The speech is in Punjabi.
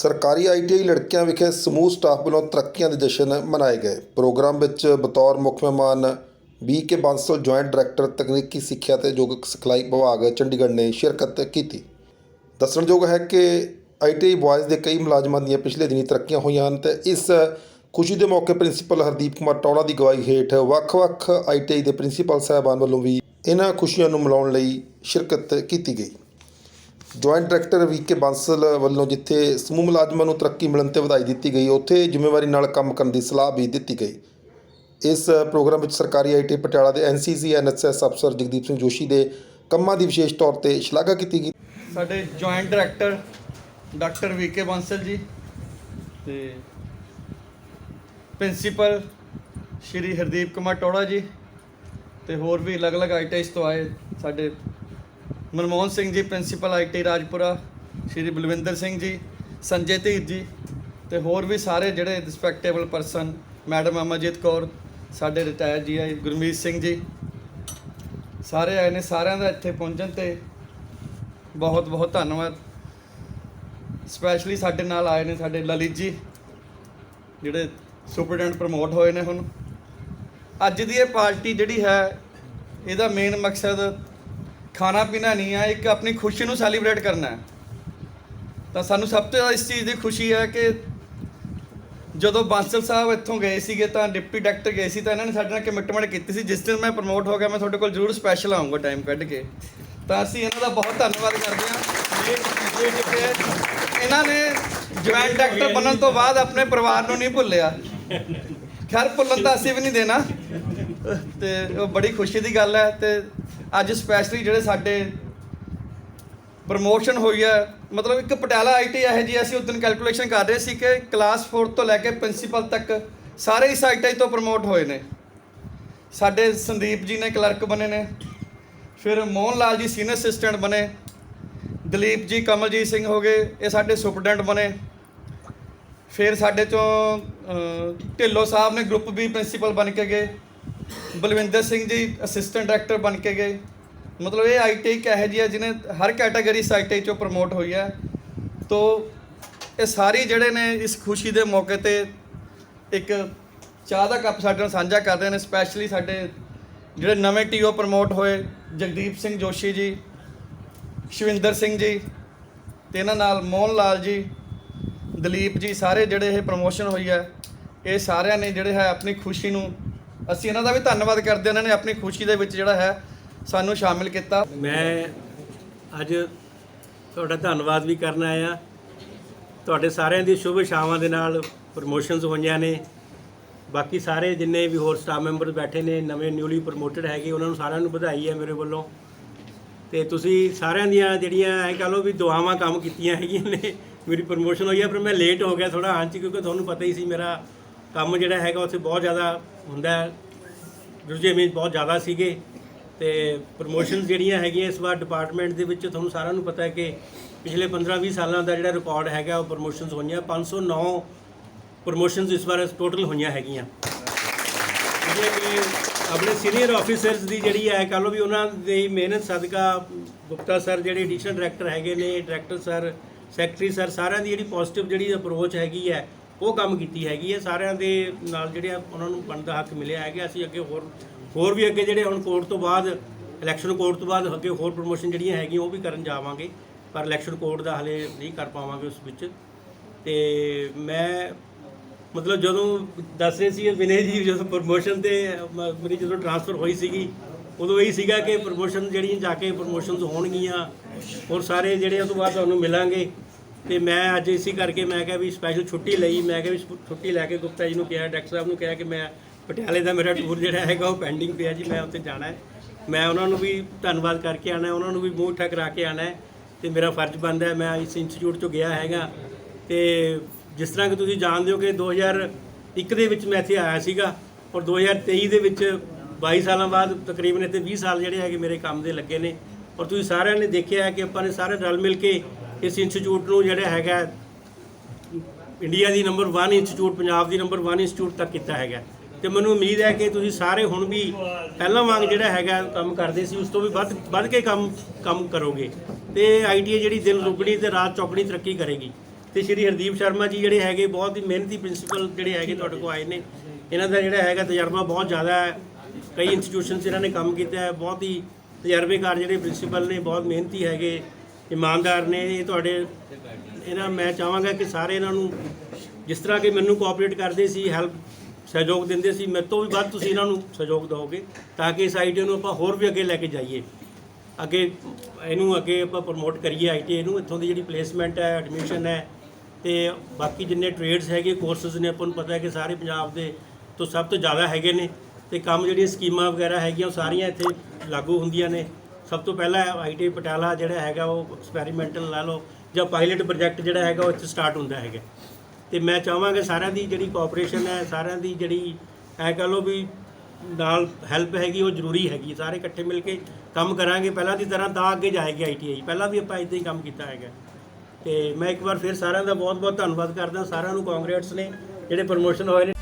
ਸਰਕਾਰੀ ਆਈਟੀਆਈ ਲੜਕਿਆਂ ਵਿਖੇ ਸਮੂਹ ਸਟਾਫ ਵੱਲੋਂ ਤਰੱਕੀਆਂ ਦੇ ਜਸ਼ਨ ਮਨਾਏ ਗਏ। ਪ੍ਰੋਗਰਾਮ ਵਿੱਚ ਬਤੌਰ ਮੁੱਖ ਮਹਿਮਾਨ B K Bansal joint director, ਤਕਨੀਕੀ ਸਿੱਖਿਆ ਤੇ ਯੋਗਿਕ ਸਿਖਲਾਈ ਵਿਭਾਗ ਚੰਡੀਗੜ੍ਹ ਨੇ ਸ਼ਿਰਕਤ ਕੀਤੀ। ਦੱਸਣਯੋਗ ਹੈ ਕਿ ਆਈਟੀਆਈ ਬॉयਜ਼ ਦੇ ਕਈ ਮੁਲਾਜ਼ਮਾਂ ਦੀਆਂ ਪਿਛਲੇ ਦਿਨੀ ਤਰੱਕੀਆਂ ਹੋਈਆਂ ਹਨ ਤੇ ਇਸ ਖੁਸ਼ੀ ਦੇ ਮੌਕੇ ਪ੍ਰਿੰਸੀਪਲ ਹਰਦੀਪ ਕੁਮਾਰ ਟੌਲਾ ਦੀ ਗਵਾਹੀ ਹੇਠ ਵੱਖ-ਵੱਖ ਆਈਟੀਆਈ ਦੇ ਪ੍ਰਿੰਸੀਪਲ ਸਾਹਿਬਾਨ ਵੱਲੋਂ ਵੀ ਇਹਨਾਂ ਖੁਸ਼ੀਆਂ ਨੂੰ ਮਨਾਉਣ ਲਈ ਸ਼ਿਰਕਤ ਕੀਤੀ ਗਈ। ਜੁਆਇੰਟ ਡਾਇਰੈਕਟਰ ਵੀਕੇ ਬਾਂਸਲ ਵੱਲੋਂ ਜਿੱਥੇ ਸਮੂਹ ਮੁਲਾਜ਼ਮਾਂ ਨੂੰ ਤਰੱਕੀ ਮਿਲਣ ਤੇ ਵਧਾਈ ਦਿੱਤੀ ਗਈ, ਉੱਥੇ ਜ਼ਿੰਮੇਵਾਰੀ ਨਾਲ ਕੰਮ ਕਰਨ ਦੀ ਸਲਾਹ ਵੀ ਦਿੱਤੀ ਗਈ। ਇਸ ਪ੍ਰੋਗਰਾਮ ਵਿੱਚ ਸਰਕਾਰੀ ਆਈਟੀ ਪਟਿਆਲਾ ਦੇ ਐਨਸੀਸੀ ਐਨਐਸਐਸ ਅਫਸਰ ਜਗਦੀਪ ਸਿੰਘ ਜੋਸ਼ੀ ਦੇ ਕੰਮਾਂ ਦੀ ਵਿਸ਼ੇਸ਼ ਤੌਰ ਤੇ ਸ਼ਲਾਘਾ ਕੀਤੀ ਗਈ। ਸਾਡੇ joint director doctor V K Bansal ji ਤੇ ਪ੍ਰਿੰਸੀਪਲ ਸ਼੍ਰੀ ਹਰਦੀਪ ਕੁਮਾਰ ਟੋੜਾ ਜੀ ਤੇ ਹੋਰ ਵੀ ਅਲੱਗ-ਅਲੱਗ ਆਈਟੀਆਈਸ ਤੋਂ ਆਏ ਸਾਡੇ ਮਨਮੋਹਨ ਸਿੰਘ ਜੀ ਪ੍ਰਿੰਸੀਪਲ ਆਈਟੀ ਰਾਜਪੁਰਾ, ਸ਼੍ਰੀ ਬਲਵਿੰਦਰ ਸਿੰਘ ਜੀ, ਸੰਜੇ ਧੀਰ ਜੀ ਤੇ ਹੋਰ ਵੀ ਸਾਰੇ ਜਿਹੜੇ respectable person madam Amarjeet Kaur, ਸਾਡੇ ਰਿਟਾਇਰ ਜੀ ਆਏ ਗੁਰਮੀਤ ਸਿੰਘ ਜੀ, ਸਾਰੇ ਆਏ ਨੇ, ਸਾਰਿਆਂ ਦਾ ਇੱਥੇ ਪਹੁੰਚਣ ਤੇ ਬਹੁਤ ਬਹੁਤ ਧੰਨਵਾਦ। ਸਪੈਸ਼ਲੀ ਸਾਡੇ ਨਾਲ ਆਏ ਨੇ ਸਾਡੇ ਲਲਿਤ ਜੀ, ਜਿਹੜੇ ਸੁਪਰਡੈਂਟ ਪ੍ਰਮੋਟ ਹੋਏ ਨੇ ਹੁਣ। ਅੱਜ ਦੀ ਇਹ ਪਾਰਟੀ ਜਿਹੜੀ ਹੈ, ਇਹਦਾ ਮੇਨ ਮਕਸਦ ਖਾਣਾ ਪੀਣਾ ਨਹੀਂ ਹੈ ਇੱਕ ਆਪਣੀ ਖੁਸ਼ੀ ਨੂੰ ਸੈਲੀਬ੍ਰੇਟ ਕਰਨਾ ਹੈ। ਤਾਂ ਸਾਨੂੰ ਸਭ ਤੋਂ ਜ਼ਿਆਦਾ ਇਸ ਚੀਜ਼ ਦੀ ਖੁਸ਼ੀ ਹੈ ਕਿ ਜਦੋਂ ਬਾਂਸਲ ਸਾਹਿਬ ਇੱਥੋਂ ਗਏ ਸੀਗੇ ਤਾਂ ਡਿਪਟੀ ਡਾਇਰੈਕਟਰ ਗਏ ਸੀ ਤਾਂ ਇਹਨਾਂ ਨੇ ਸਾਡੇ ਨਾਲ ਕਮਿਟਮੈਂਟ ਕੀਤੀ ਸੀ। ਜਿਸ ਦਿਨ ਮੈਂ ਪ੍ਰਮੋਟ ਹੋ ਗਿਆ, ਮੈਂ ਤੁਹਾਡੇ ਕੋਲ ਜ਼ਰੂਰ ਸਪੈਸ਼ਲ ਆਉਂਗਾ ਟਾਈਮ ਕੱਢ ਕੇ। ਤਾਂ ਅਸੀਂ ਇਹਨਾਂ ਦਾ ਬਹੁਤ ਧੰਨਵਾਦ ਕਰਦੇ ਹਾਂ। ਇਹਨਾਂ ਨੇ ਜੁਆਇੰਟ ਡਾਇਰੈਕਟਰ ਬਣਨ ਤੋਂ ਬਾਅਦ ਆਪਣੇ ਪਰਿਵਾਰ ਨੂੰ ਨਹੀਂ ਭੁੱਲਿਆ। ਖੈਰ, ਭੁੱਲਣ ਤਾਂ ਅਸੀਂ ਵੀ ਨਹੀਂ ਦੇਣਾ। ਤੇ ਉਹ ਬੜੀ ਖੁਸ਼ੀ ਦੀ ਗੱਲ ਹੈ ਤੇ ਅੱਜ ਸਪੈਸ਼ਲੀ ਜਿਹੜੇ ਸਾਡੇ ਪ੍ਰਮੋਸ਼ਨ ਹੋਈ ਹੈ ਮਤਲਬ ਇੱਕ ਪਟਿਆਲਾ ਆਈਟੀ ਇਹ ਜੀ ਅਸੀਂ ਉਸ ਦਿਨ ਕੈਲਕੂਲੇਸ਼ਨ ਕਰ ਰਹੇ ਸੀ ਕਿ ਕਲਾਸ 4 ਤੋਂ ਲੈ ਕੇ ਪ੍ਰਿੰਸੀਪਲ ਤੱਕ ਸਾਰੇ ਇਸ ਆਈਟੀ ਤੋਂ ਪ੍ਰਮੋਟ ਹੋਏ ਨੇ। ਸਾਡੇ ਸੰਦੀਪ ਜੀ ਨੇ ਕਲਰਕ ਬਣੇ ਨੇ ਫਿਰ ਮੋਹਨ ਲਾਲ ਜੀ ਸੀਨੀਅਰ ਅਸਿਸਟੈਂਟ ਬਣੇ ਦਲੀਪ ਜੀ ਕਮਲਜੀਤ ਸਿੰਘ ਹੋ ਗਏ ਇਹ ਸਾਡੇ ਸੁਪਰਡੈਂਟ ਬਣੇ। ਫਿਰ ਸਾਡੇ ਚੋਂ ਅਹ, ਢਿੱਲੋਂ ਸਾਹਿਬ ਨੇ ਗਰੁੱਪ ਬੀ ਪ੍ਰਿੰਸੀਪਲ ਬਣ ਕੇ ਗਏ। ਬਲਵਿੰਦਰ ਸਿੰਘ ਜੀ ਅਸਿਸਟੈਂਟ ਡਾਇਰੈਕਟਰ ਬਣ ਕੇ ਗਏ। ਮਤਲਬ ਇਹ ਆਈਟੀ ਇੱਕ ਇਹੋ ਜਿਹੀ ਹੈ ਜਿਹਨੇ ਹਰ ਕੈਟਾਗਰੀ ਇਸ ਆਈਟੀ ਚੋਂ ਪ੍ਰਮੋਟ ਹੋਈ ਹੈ ਤੋ ਇਹ ਸਾਰੇ ਜਿਹੜੇ ਨੇ ਇਸ ਖੁਸ਼ੀ ਦੇ ਮੌਕੇ ਤੇ ਇੱਕ ਚਾਹ ਦਾ ਕੱਪ ਸਾਡੇ ਨਾਲ ਸਾਂਝਾ ਕਰਦੇ ਨੇ ਸਪੈਸ਼ਲੀ ਸਾਡੇ ਜਿਹੜੇ ਨਵੇਂ ਟੀਓ ਪ੍ਰਮੋਟ ਹੋਏ, ਜਗਦੀਪ ਸਿੰਘ ਜੋਸ਼ੀ ਜੀ, ਸ਼ਿਵਿੰਦਰ ਸਿੰਘ ਜੀ ਤੇ ਇਹਨਾਂ ਨਾਲ ਮੋਹਨ ਲਾਲ ਜੀ, ਦਲੀਪ ਜੀ, ਸਾਰੇ ਜਿਹੜੇ ਇਹ ਪ੍ਰਮੋਸ਼ਨ ਹੋਈ ਹੈ ਇਹ ਸਾਰਿਆਂ ਨੇ ਜਿਹੜੇ ਹੈ ਆਪਣੀ ਖੁਸ਼ੀ ਨੂੰ ਅਸੀਂ ਇਹਨਾਂ ਦਾ ਵੀ ਧੰਨਵਾਦ ਕਰਦੇ ਹਾਂ। ਇਹਨਾਂ ਨੇ ਆਪਣੀ ਖੁਸ਼ੀ ਦੇ ਵਿੱਚ ਜਿਹੜਾ ਹੈ ਸਾਨੂੰ ਸ਼ਾਮਿਲ ਕੀਤਾ। ਮੈਂ ਅੱਜ ਤੁਹਾਡਾ ਧੰਨਵਾਦ ਵੀ ਕਰਨ ਆਇਆ। ਤੁਹਾਡੇ ਸਾਰਿਆਂ ਦੀ ਸ਼ੁਭ ਇਛਾਵਾਂ ਦੇ ਨਾਲ ਪ੍ਰਮੋਸ਼ਨਸ ਹੋਈਆਂ ਨੇ। ਬਾਕੀ ਸਾਰੇ ਜਿੰਨੇ ਵੀ ਹੋਰ ਸਟਾਫ ਮੈਂਬਰ ਬੈਠੇ ਨੇ, ਨਵੇਂ ਨਿਊਲੀ ਪ੍ਰਮੋਟਡ ਹੈਗੇ, ਉਹਨਾਂ ਨੂੰ ਸਾਰਿਆਂ ਨੂੰ ਵਧਾਈ ਹੈ ਮੇਰੇ ਵੱਲੋਂ। ਤੇ ਤੁਸੀਂ ਸਾਰਿਆਂ ਦੀਆਂ ਜਿਹੜੀਆਂ ਐ ਕਹ ਲਓ ਵੀ ਦੁਆਵਾਂ ਕੰਮ ਕੀਤੀਆਂ ਹੈਗੀਆਂ ਨੇ, ਮੇਰੀ ਪ੍ਰਮੋਸ਼ਨ ਹੋਈ ਹੈ, ਪਰ ਮੈਂ ਲੇਟ ਹੋ ਗਿਆ ਥੋੜਾ ਹਾਂ ਚ, ਕਿਉਂਕਿ ਤੁਹਾਨੂੰ ਪਤਾ ਹੀ ਸੀ ਮੇਰਾ ਕੰਮ ਜਿਹੜਾ ਹੈਗਾ, ਉੱਥੇ ਬਹੁਤ ਜ਼ਿਆਦਾ ਹੁੰਦਾ ਹੈ। ਰੁਝੇਵੇਂ ਬਹੁਤ ਜ਼ਿਆਦਾ ਸੀਗੇ ਤੇ ਪ੍ਰਮੋਸ਼ਨਸ ਜਿਹੜੀਆਂ ਹੈਗੀਆਂ ਇਸ ਵਾਰ ਡਿਪਾਰਟਮੈਂਟ ਦੇ ਵਿੱਚ ਤੁਹਾਨੂੰ ਸਾਰਿਆਂ ਨੂੰ ਪਤਾ ਹੈ ਕਿ ਪਿਛਲੇ 15-20 ਸਾਲਾਂ ਦਾ ਜਿਹੜਾ ਰਿਕਾਰਡ ਹੈਗਾ ਉਹ ਪ੍ਰਮੋਸ਼ਨਸ ਹੋਈਆਂ। 509 ਪ੍ਰਮੋਸ਼ਨਸ ਇਸ ਵਾਰ ਟੋਟਲ ਹੋਈਆਂ ਹੈਗੀਆਂ। ਜਿਹੜੇ ਕਿ ਆਪਣੇ ਸੀਨੀਅਰ ਆਫੀਸਰਸ ਦੀ ਜਿਹੜੀ ਹੈ ਕਹ ਲਓ ਵੀ ਉਹਨਾਂ ਦੀ ਮਿਹਨਤ, ਸਦਕਾ ਗੁਪਤਾ ਸਰ ਜਿਹੜੇ ਐਡੀਸ਼ਨਲ ਡਾਇਰੈਕਟਰ ਹੈਗੇ ਨੇ ਡਾਇਰੈਕਟਰ ਸਰ ਸੈਕਟਰੀ ਸਰ, ਸਾਰਿਆਂ ਦੀ ਜਿਹੜੀ ਪੋਜ਼ਿਟਿਵ ਜਿਹੜੀ ਅਪਰੋਚ ਹੈਗੀ ਹੈ ਉਹ ਕੰਮ ਕੀਤੀ ਹੈਗੀ ਹੈ। ਸਾਰਿਆਂ ਦੇ ਨਾਲ ਜਿਹੜੇ ਆ, ਉਹਨਾਂ ਨੂੰ ਬਣਦਾ ਹੱਕ ਮਿਲਿਆ ਹੈਗਾ। ਅਸੀਂ ਅੱਗੇ ਹੋਰ ਹੋਰ ਵੀ ਅੱਗੇ ਜਿਹੜੇ ਹੁਣ ਕੋਰਟ ਤੋਂ ਬਾਅਦ ਇਲੈਕਸ਼ਨ ਕੋਰਟ ਤੋਂ ਬਾਅਦ ਅੱਗੇ ਹੋਰ ਪ੍ਰੋਮੋਸ਼ਨ ਜਿਹੜੀਆਂ ਹੈਗੀਆਂ, ਉਹ ਵੀ ਕਰਨ ਜਾਵਾਂਗੇ। ਪਰ ਇਲੈਕਸ਼ਨ ਕੋਰਟ ਦਾ ਹਲੇ ਨਹੀਂ ਕਰ ਪਾਵਾਂਗੇ ਉਸ ਵਿੱਚ। ਤੇ ਮੈਂ ਮਤਲਬ ਜਦੋਂ ਦੱਸ ਰਹੇ ਸੀ, ਵਿਨੇ ਜੀ ਜਦੋਂ ਪ੍ਰੋਮੋਸ਼ਨ ਤੇ ਮੇਰੀ ਜਦੋਂ ਟ੍ਰਾਂਸਫਰ ਹੋਈ ਸੀਗੀ, ਉਦੋਂ ਇਹੀ ਸੀਗਾ ਕਿ ਪ੍ਰੋਮੋਸ਼ਨ ਜਿਹੜੀਆਂ ਜਾ ਕੇ ਪ੍ਰੋਮੋਸ਼ਨਸ ਹੋਣਗੀਆਂ, ਹੋਰ ਸਾਰੇ ਜਿਹੜੇ ਉਹ ਤੋਂ ਬਾਅਦ ਤੁਹਾਨੂੰ ਮਿਲਾਂਗੇ। ਤੇ ਮੈਂ ਅੱਜ ਇਸੇ ਕਰਕੇ ਮੈਂ ਕਿਹਾ ਵੀ ਸਪੈਸ਼ਲ ਛੁੱਟੀ ਲਈ, ਮੈਂ ਕਿਹਾ ਵੀ ਛੁੱਟੀ ਲੈ ਕੇ ਗੁਪਤਾ ਜੀ ਨੂੰ ਕਿਹਾ, ਡਾਕਟਰ ਸਾਹਿਬ ਨੂੰ ਕਿਹਾ ਕਿ ਮੈਂ ਪਟਿਆਲੇ ਦਾ ਮੇਰਾ ਟੂਰ ਜਿਹੜਾ ਹੈਗਾ ਉਹ ਪੈਂਡਿੰਗ ਪਿਆ ਜੀ, ਮੈਂ ਉੱਥੇ ਜਾਣਾ ਹੈ। ਮੈਂ ਉਹਨਾਂ ਨੂੰ ਵੀ ਧੰਨਵਾਦ ਕਰਕੇ ਆਣਾ ਉਹਨਾਂ ਨੂੰ ਵੀ ਮੂੰਹ ਠਾ ਕਰਾ ਕੇ ਆਣਾ ਹੈ ਤੇ ਮੇਰਾ ਫਰਜ਼ ਬਣਦਾ ਹੈ, ਮੈਂ ਇਸ ਇੰਸਟੀਚਿਊਟ ਤੋਂ ਗਿਆ ਹੈਗਾ। ਤੇ ਜਿਸ ਤਰ੍ਹਾਂ ਕਿ ਤੁਸੀਂ ਜਾਣਦੇ ਹੋ ਕਿ 2001 ਦੇ ਵਿੱਚ ਮੈਂ ਇੱਥੇ ਆਇਆ ਸੀਗਾ ਔਰ 2023 ਦੇ ਵਿੱਚ 22 ਸਾਲਾਂ ਬਾਅਦ ਤਕਰੀਬਨ ਇੱਥੇ 20 ਸਾਲ ਜਿਹੜੇ ਹੈਗੇ ਮੇਰੇ ਕੰਮ ਦੇ ਲੱਗੇ ਨੇ। ਔਰ ਤੁਸੀਂ ਸਾਰਿਆਂ ਨੇ ਦੇਖਿਆ ਹੈ ਕਿ ਆਪਾਂ ਨੇ ਸਾਰੇ ਰਲ ਮਿਲ ਕੇ ਇਸ ਇੰਸਟੀਚਿਊਟ ਨੂੰ ਜਿਹੜਾ ਹੈਗਾ, ਇੰਡੀਆ ਦੀ ਨੰਬਰ 1 ਇੰਸਟੀਚਿਊਟ, ਪੰਜਾਬ ਦੀ ਨੰਬਰ 1 ਇੰਸਟੀਚਿਊਟ ਤੱਕ ਕੀਤਾ ਹੈਗਾ। ਤੇ ਮੈਨੂੰ ਉਮੀਦ ਹੈ ਕਿ ਤੁਸੀਂ ਸਾਰੇ ਹੁਣ ਵੀ ਪਹਿਲਾਂ ਵਾਂਗ ਜਿਹੜਾ ਹੈਗਾ ਕੰਮ ਕਰਦੇ ਸੀ, ਉਸ ਤੋਂ ਵੀ ਵੱਧ ਵੱਧ ਕੇ ਕੰਮ ਕੰਮ ਕਰੋਗੇ। ਤੇ ਆਈਟੀਆਈ ਜਿਹੜੀ ਦਿਨ ਰੁਕਣੀ ਤੇ ਰਾਤ ਚੌਕਣੀ ਤਰੱਕੀ ਕਰੇਗੀ। ਤੇ ਸ਼੍ਰੀ ਹਰਦੀਪ ਸ਼ਰਮਾ ਜੀ ਜਿਹੜੇ ਹੈਗੇ, ਬਹੁਤ ਹੀ ਮਿਹਨਤੀ ਪ੍ਰਿੰਸੀਪਲ ਜਿਹੜੇ ਹੈਗੇ ਤੁਹਾਡੇ ਕੋਲ ਆਏ ਨੇ। ਇਹਨਾਂ ਦਾ ਜਿਹੜਾ ਹੈਗਾ ਤਜਰਬਾ ਬਹੁਤ ਜ਼ਿਆਦਾ ਹੈ। ਕਈ ਇੰਸਟੀਟਿਊਸ਼ਨਸ ਇਹਨਾਂ ਨੇ ਕੰਮ ਕੀਤਾ ਹੈ, ਬਹੁਤ ਹੀ ਤਜਰਬੇਕਾਰ ਜਿਹੜੇ ਪ੍ਰਿੰਸੀਪਲ ਨੇ, ਬਹੁਤ ਮਿਹਨਤੀ ਹੈਗੇ। ਇਮਾਨਦਾਰ ਨੇ ਇਹ ਤੁਹਾਡੇ ਇਹਨਾਂ, ਮੈਂ ਚਾਹਾਂਗਾ ਕਿ ਸਾਰੇ ਇਹਨਾਂ ਨੂੰ ਜਿਸ ਤਰ੍ਹਾਂ ਕਿ ਮੈਨੂੰ ਕੋਆਪਰੇਟ ਕਰਦੇ ਸੀ ਹੈਲਪ ਸਹਿਯੋਗ ਦਿੰਦੇ ਸੀ, ਮੇਰੇ ਤੋਂ ਵੀ ਵੱਧ ਤੁਸੀਂ ਇਹਨਾਂ ਨੂੰ ਸਹਿਯੋਗ ਦਿਓਗੇ ਤਾਂ ਕਿ ਇਸ ਆਈਟੀ ਨੂੰ ਆਪਾਂ ਹੋਰ ਵੀ ਅੱਗੇ ਲੈ ਕੇ ਜਾਈਏ। ਅੱਗੇ ਇਹਨੂੰ ਅੱਗੇ ਆਪਾਂ ਪ੍ਰਮੋਟ ਕਰੀਏ ਆਈਟੀ ਨੂੰ ਇੱਥੋਂ ਦੀ ਜਿਹੜੀ ਪਲੇਸਮੈਂਟ ਹੈ ਐਡਮਿਸ਼ਨ ਹੈ ਤੇ ਬਾਕੀ ਜਿੰਨੇ ਟ੍ਰੇਡਸ ਹੈਗੇ ਕੋਰਸਸ ਨੇ, ਆਪਾਂ ਨੂੰ ਪਤਾ ਹੈ ਕਿ ਸਾਰੇ ਪੰਜਾਬ ਦੇ ਤੋਂ ਸਭ ਤੋਂ ਜ਼ਿਆਦਾ ਹੈਗੇ ਨੇ ਤੇ ਕੰਮ ਜਿਹੜੀਆਂ ਸਕੀਮਾਂ ਵਗੈਰਾ ਹੈਗੀਆਂ ਉਹ ਸਾਰੀਆਂ ਇੱਥੇ ਲਾਗੂ ਹੁੰਦੀਆਂ ਨੇ। ਸਭ ਤੋਂ ਪਹਿਲਾਂ ਆਈਟੀ ਪਟਿਆਲਾ ਜਿਹੜਾ ਹੈਗਾ ਉਹ ਐਕਸਪੈਰੀਮੈਂਟਲ ਲਾ ਲਓ ਜਾਂ ਪਾਇਲਟ ਪ੍ਰੋਜੈਕਟ ਜਿਹੜਾ ਹੈਗਾ ਉਹ ਇੱਥੇ ਸਟਾਰਟ ਹੁੰਦਾ ਹੈਗਾ। ਤੇ ਮੈਂ ਚਾਹਾਂਗਾ ਸਾਰਿਆਂ ਦੀ ਜਿਹੜੀ ਕੋਆਪਰੇਸ਼ਨ ਹੈ, ਸਾਰਿਆਂ ਦੀ ਜਿਹੜੀ ਐ ਕਹ ਲਓ ਵੀ ਨਾਲ ਹੈਲਪ ਹੈਗੀ, ਉਹ ਜ਼ਰੂਰੀ ਹੈਗੀ। ਸਾਰੇ ਇਕੱਠੇ ਮਿਲ ਕੇ ਕੰਮ ਕਰਾਂਗੇ। ਪਹਿਲਾਂ ਦੀ ਤਰ੍ਹਾਂ ਤਾਂ ਅੱਗੇ ਜਾਏਗੀ ਆਈਟੀਆਈ ਪਹਿਲਾਂ ਵੀ ਆਪਾਂ ਇਦਾਂ ਹੀ ਕੰਮ ਕੀਤਾ ਹੈਗਾ। ਤੇ ਮੈਂ ਇੱਕ ਵਾਰ ਫਿਰ ਸਾਰਿਆਂ ਦਾ ਬਹੁਤ ਬਹੁਤ ਧੰਨਵਾਦ ਕਰਦਾ। ਸਾਰਿਆਂ ਨੂੰ ਕਾਂਗਰੇਟਸ ਨੇ। ਜਿਹੜੇ ਪ੍ਰਮੋਸ਼ਨ ਹੋਏ ਨੇ